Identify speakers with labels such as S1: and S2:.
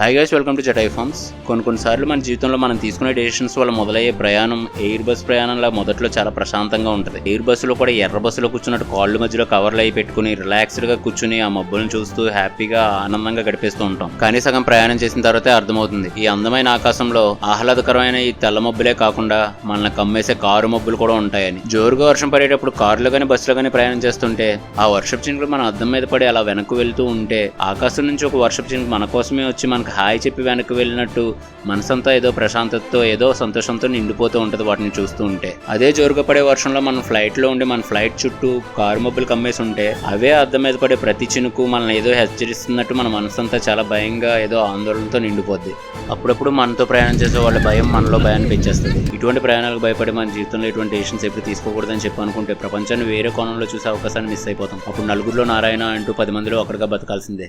S1: High guys welcome to జటై farms కొన్ని కొన్నిసార్లు మన జీవితంలో మనం తీసుకునే డెసిషన్స్ వల్ల మొదలయ్యే ప్రయాణం ఎయిర్ బస్ ప్రయాణంలో మొదట్లో చాలా ప్రశాంతంగా ఉంటుంది. ఎయిర్ బస్సులో కూడా ఎర్ర బస్సులో కూర్చున్నట్టు కాళ్ళు మధ్యలో కవర్లు అయి పెట్టుకుని రిలాక్స్డ్గా కూర్చుని ఆ మబ్బులను చూస్తూ హ్యాపీగా ఆనందంగా గడిపేస్తూ ఉంటాం. కానీ సగం ప్రయాణం చేసిన తర్వాతే అర్థమవుతుంది. ఈ అందమైన ఆకాశంలో ఆహ్లాదకరమైన ఈ తెల్ల మబ్బులే కాకుండా మనల్ని కమ్మేసే కారు మబ్బులు కూడా ఉంటాయని. జోరుగా వర్షం పడేటప్పుడు కారులో కానీ బస్సులో కానీ ప్రయాణం చేస్తుంటే ఆ వర్షపు చినుకులు మన అద్దం మీద పడి అలా వెనక్కి వెళ్తూ ఉంటే ఆకాశం నుంచి ఒక వర్షపు చినుకు మన కోసమే వచ్చి మనకు హాయ్ చెప్పి వెనక్కి వెళ్ళినట్టు మనసంతా ఏదో ప్రశాంతతతో ఏదో సంతోషంతో నిండిపోతూ ఉంటుంది వాటిని చూస్తూ ఉంటే. అదే జోరుగా పడే వర్షంలో మనం ఫ్లైట్లో ఉండి మన ఫ్లైట్ చుట్టూ కారు మబ్బులు కమ్మేసి ఉంటే అవే అద్దం మీద పడే ప్రతి చినుకు మనల్ని ఏదో హెచ్చరిస్తున్నట్టు మన మనసంతా చాలా భయంగా ఏదో ఆందోళనతో నిండిపోద్ది. అప్పుడప్పుడు మనతో ప్రయాణం చేసే వాళ్ళ భయం మనలో భయాన్ని పెంచేస్తుంది. ఇటువంటి ప్రయాణాలకు భయపడి మన జీవితంలో ఇటువంటి డెసిషన్స్ ఎప్పుడు తీసుకోకూడదని చెప్పి అనుకుంటే ప్రపంచాన్ని వేరే కోణంలో చూసే అవకాశాన్ని మిస్ అయిపోతాం. అప్పుడు నలుగురిలో నారాయణ అంటూ పది మందిలో ఒకరిగా బతకాల్సిందే.